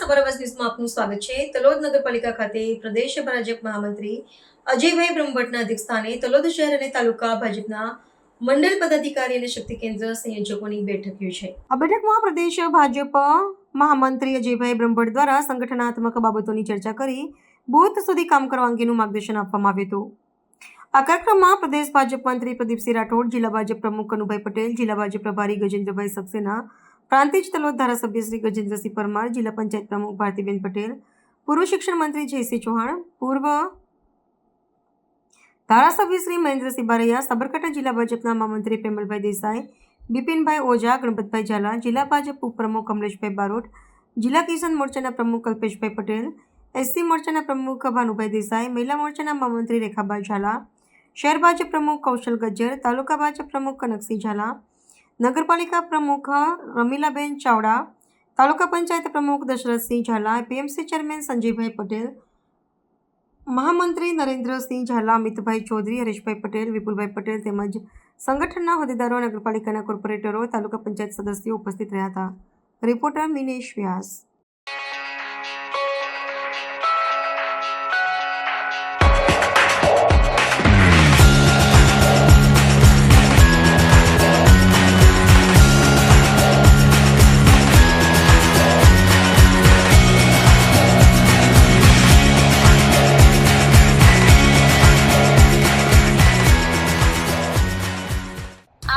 Upper અવાજ ન્યૂઝમાં આપનું સ્વાગત છે. તલોદ નગરપાલિકા ખાતે પ્રદેશ ભાજપ મહામંત્રી અજયભાઈ બ્રહ્મભટ્ટના અધ્યક્ષસ્થાને તલોદ શહેર અને તાલુકા ભાજપના મંડળ પદાધિકારી અને શક્તિ કેન્દ્ર સંયોજકોની બેઠક યોજાઈ. આ બેઠકમાં પ્રદેશ ભાજપ મહામંત્રી અજયભાઈ બ્રહ્મભટ્ટ દ્વારા સંગઠનાત્મક બાબતોની ચર્ચા કરી, બુથ સુધી કામ કરવા અંગેનું માર્ગદર્શન આપવામાં આવ્યું હતું. આ કાર્યક્રમમાં પ્રદેશ ભાજપ મંત્રી પ્રદીપસિંહ રાઠોડ, જિલ્લા ભાજપ પ્રમુખ કનુભાઈ પટેલ, જિલ્લા ભાજપ પ્રભારી ગજેન્દ્રભાઈ સક્સેના પ્રાંતિજ તલોદ ધારાસભ્ય શ્રી ગજેન્દ્રસિંહ પરમાર, જિલ્લા પંચાયત પ્રમુખ ભારતીબેન પટેલ, પૂર્વ શિક્ષણ મંત્રી જયસિંહ ચૌહાણ, પૂર્વ ધારાસભ્ય શ્રી મહેન્દ્રસિંહ બારૈયા, સાબરકાંઠા જિલ્લા ભાજપના મહામંત્રી પેમલભાઈ દેસાઈ, બિપિનભાઈ ઓઝા, ગણપતભાઈ ઝાલા, જિલ્લા ભાજપ ઉપપ્રમુખ કમલેશભાઈ બારોટ, જિલ્લા કિસાન મોરચાના પ્રમુખ કલ્પેશભાઈ પટેલ, એસસી મોરચાના પ્રમુખ ભાનુભાઈ દેસાઈ, મહિલા મોરચાના મહામંત્રી રેખાબા ઝાલા, શહેર ભાજપ પ્રમુખ કૌશલ ગજ્જર, તાલુકા ભાજપ પ્રમુખ કનકસિંહ ઝાલા નગરપાલિકા પ્રમુખ રમીલાબેન ચાવડા, તાલુકા પંચાયત પ્રમુખ દશરથસિંહ ઝાલા, પીએમસી ચેરમેન સંજયભાઈ પટેલ, મહામંત્રી નરેન્દ્રસિંહ ઝાલા, અમિતભાઈ ચૌધરી, હરેશભાઈ પટેલ, વિપુલભાઈ પટેલ તેમજ સંગઠનના હોદ્દેદારો, નગરપાલિકાના કોર્પોરેટરો, તાલુકા પંચાયત સદસ્યો ઉપસ્થિત રહ્યા હતા. રિપોર્ટર મિનેશ વ્યાસ.